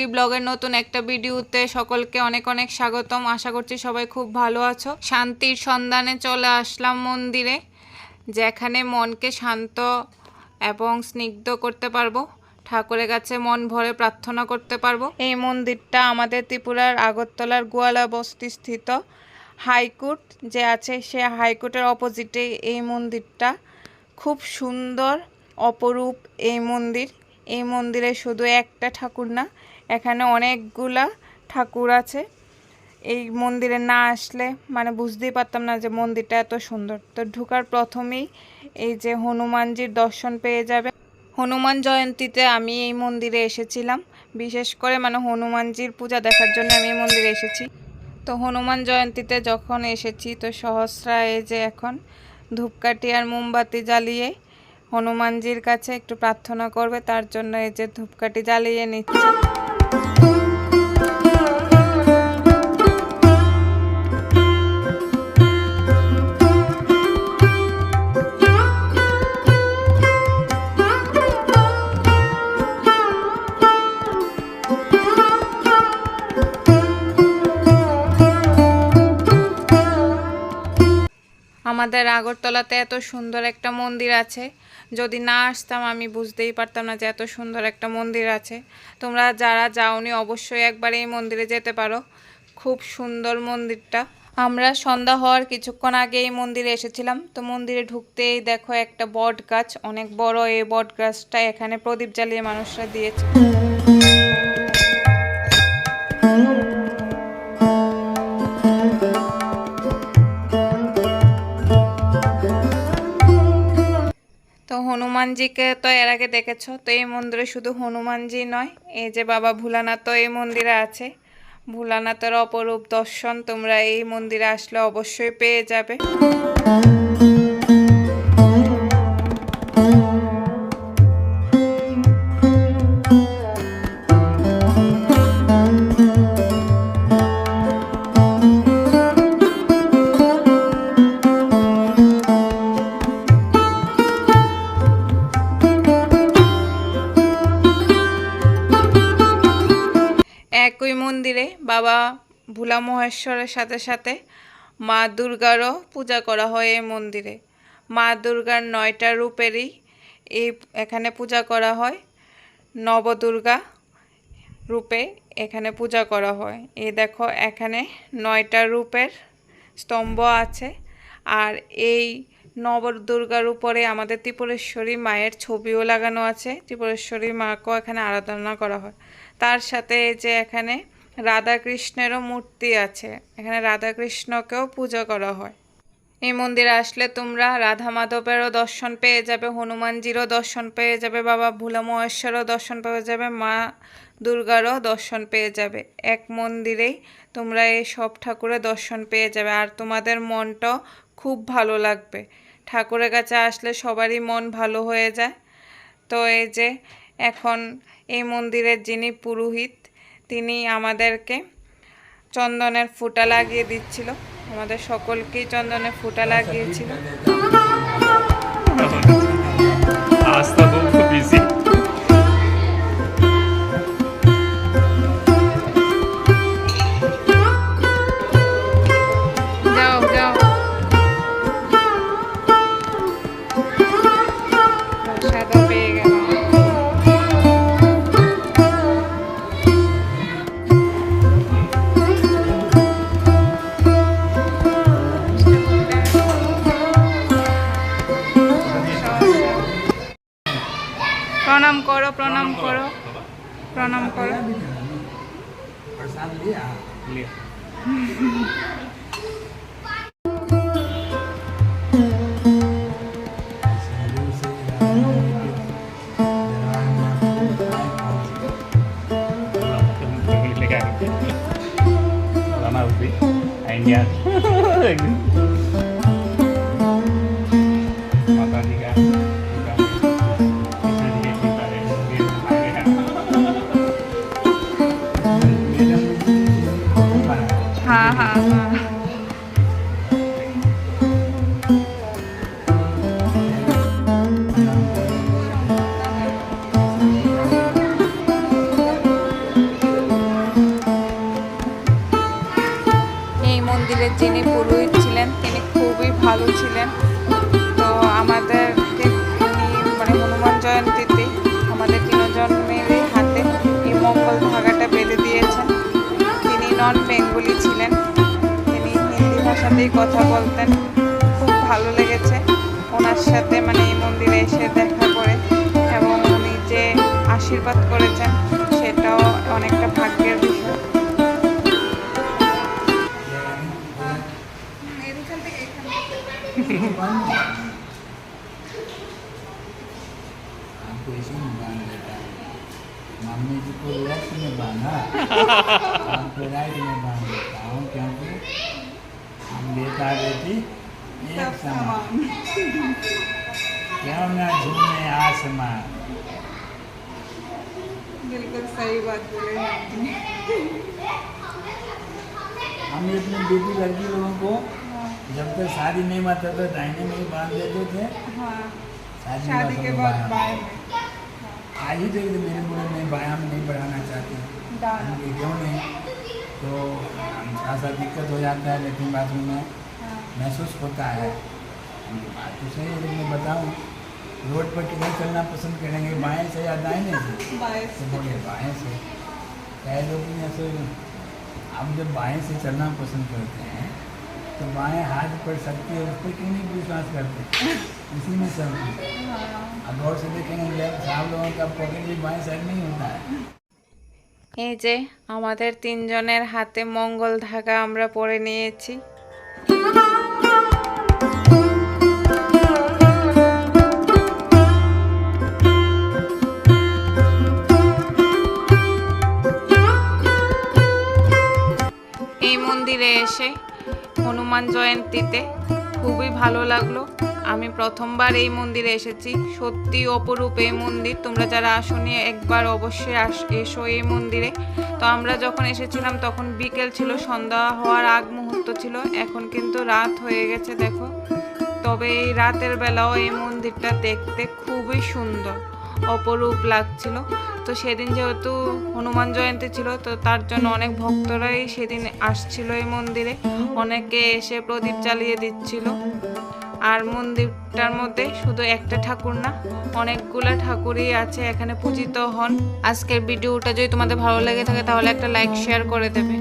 সঙ্গী ব্লগের নতুন একটা ভিডিওতে সকলকে অনেক অনেক স্বাগতম। আশা করছি সবাই খুব ভালো আছো। শান্তির সন্ধানে চলে আসলাম মন্দিরে, যেখানে মনকে শান্ত এবং স্নিগ্ধ করতে পারব। ঠাকুরের কাছে মন ভরে প্রার্থনা করতে পারব। এই মন্দিরটা আমাদের ত্রিপুরার আগরতলার গোয়ালা বস্তি স্থিত হাইকোর্ট, যে আছে সে হাইকোর্টের অপোজিটে এই মন্দিরটা। খুব সুন্দর, অপরূপ এই মন্দির। এই মন্দিরে শুধু একটা ঠাকুর না এখানে অনেকগুলা ঠাকুর আছে। এই মন্দিরে না আসলে মানে বুঝতেই পারতাম না যে মন্দিরটা এত সুন্দর। তো ঢুকার প্রথমেই এই যে হনুমানজির দর্শন পেয়ে যাবে। হনুমান জয়ন্তীতে আমি এই মন্দিরে এসেছিলাম। বিশেষ করে মানে হনুমানজির পূজা দেখার জন্য আমি এই মন্দিরে এসেছি। তো হনুমান জয়ন্তীতে যখন এসেছি তো সহস্রা এই যে এখন ধূপকাঠি আর মোমবাতি জ্বালিয়ে হনুমানজির কাছে একটু প্রার্থনা করবে, তার জন্য এই যে ধূপকাঠি জ্বালিয়ে নিচ্ছে। আমাদের আগরতলাতে এত সুন্দর একটা মন্দির আছে। যদি না আসতাম, আমি বুঝতেই পারতাম না যে এত সুন্দর একটা মন্দির আছে। তোমরা যারা যাওনি, অবশ্যই একবার এই মন্দিরে যেতে পারো। খুব সুন্দর মন্দিরটা। আমরা সন্ধ্যা হওয়ার কিছুক্ষণ আগে এই মন্দিরে এসেছিলাম। তো মন্দিরে ঢুকতেই দেখো একটা বট গাছ অনেক বড় এই বট গাছটা এখানে প্রদীপ জ্বালিয়ে মানুষরা দিয়েছে। হনুমানজিকে তো এর আগে দেখেছ? তো এই মন্দিরে শুধু হনুমানজি নয়, এই যে বাবা ভোলানাথও এই মন্দিরে আছে। ভোলানাথের অপরূপ দর্শন তোমরা এই মন্দিরে আসলে অবশ্যই পেয়ে যাবে। মন্দিরে বাবা ভোলা মহেশ্বরের সাথে সাথে মা দুর্গারও পূজা করা হয় এই মন্দিরে। মা দুর্গার নয়টা রূপেরই এই এখানে পূজা করা হয়। নবদুর্গা রূপে এখানে পূজা করা হয়। এই দেখো, এখানে নয়টা রূপের স্তম্ভ আছে আর এই নবদুর্গার উপরে আমাদের ত্রিপুরেশ্বরী মায়ের ছবিও লাগানো আছে। ত্রিপুরেশ্বরী মাকেও এখানে আরাধনা করা হয়। তার সাথে যে এখানে রাধা কৃষ্ণেরও মূর্তি আছে। এখানে রাধা কৃষ্ণকেও পূজা করা হয়। এই মন্দিরে আসলে তোমরা রাধা মাধবেরও দর্শন পেয়ে যাবে, হনুমানজিরও দর্শন পেয়ে যাবে, বাবা ভোলা মহেশ্বরও দর্শন পেয়ে যাবে, মা দুর্গারও দর্শন পেয়ে যাবে। এক মন্দিরেই তোমরা এই সব ঠাকুরের দর্শন পেয়ে যাবে। আর তোমাদের মনটাও খুব ভালো লাগবে। ঠাকুরের কাছে আসলে সবারই মন ভালো হয়ে যায়। তো এই যে এখন এই মন্দিরের যিনি পুরোহিত তিনি আমাদেরকে চন্দনের ফুটা লাগিয়ে দিচ্ছিল। আমাদের সকলকেই চন্দনের ফুটা লাগিয়েছিল। প্রণাম করো প্রণাম করো Lama lebih. হ্যাঁ হ্যাঁ এই মন্দিরের যিনি পুরোহিত ছিলেন তিনি খুবই ভালো ছিলেন। নন বেঙ্গলি ছিলেন তিনি হিন্দি ভাষাতেই কথা বলতেন খুব ভালো লেগেছে ওনার সাথে মানে এই মন্দিরে এসে দেখা করে এবং উনি যে আশীর্বাদ করেছেন সেটাও অনেকটা ভাগ্যের বিষয় आपको इसी में बांध देता है मम्मी जी को लेफ्ट में बांधा राइट में बाँध देता हूँ क्योंकि हम बेटा बेटी एक समान। क्यों ना झूमे आसमान? बिल्कुल सही बात बोले हम अपनी बेटी लड़की लोगों को जब तक शादी नहीं तब तक दाहिने में ही बाँध देते थे। हाँ। शादी, के तो बाद में। आज ही देख मेरे मुझे में बायां में नहीं बढ़ाना चाहते। क्यों नहीं? तो थोड़ा सा दिक्कत हो जाता है लेकिन बाथरूम में महसूस होता है। बात तो सही है लेकिन मैं बताऊँ रोड पर किधर चलना पसंद करेंगे बाएँ से या दाहिने से। तो बोले बाएँ से। कई लोग ऐसे हम जब बाएँ से चलना पसंद करते हैं तो बाएँ हाथ पर शक्ति है उस पर क्यों नहीं विश्वास करते? इसी में सब हाँ। अब गौर से देखेंगे साहब लोगों का पॉकेट भी बाएँ साइड नहीं होता है। এই যে আমাদের তিনজনের হাতে মঙ্গল ধাগা আমরা পরে নিয়েছি। এই মন্দিরে এসে হনুমান জয়ন্তীতে খুবই ভালো লাগল। আমি প্রথমবার এই মন্দিরে এসেছি। সত্যি অপরূপ এই মন্দির। তোমরা যারা আসনি, একবার অবশ্যই আস, এসো এই মন্দিরে। তো আমরা যখন এসেছিলাম, তখন বিকেল ছিল, সন্ধ্যা হওয়ার আগ মুহূর্ত ছিল। এখন কিন্তু রাত হয়ে গেছে, দেখো। তবে এই রাতের বেলাও এই মন্দিরটা দেখতে খুবই সুন্দর, অপরূপ লাগছিল। তো সেদিন যেহেতু হনুমান জয়ন্তী ছিল, তো তার জন্য অনেক ভক্তরাই সেদিন আসছিল এই মন্দিরে। অনেকে এসে প্রদীপ জ্বালিয়ে দিচ্ছিল। আর মন্দিরটার মধ্যে শুধু একটা ঠাকুর না, অনেকগুলা ঠাকুরই আছে এখানে পূজিত হন। আজকের ভিডিওটা যদি তোমাদের ভালো লেগে থাকে তাহলে একটা লাইক শেয়ার করে দেবে।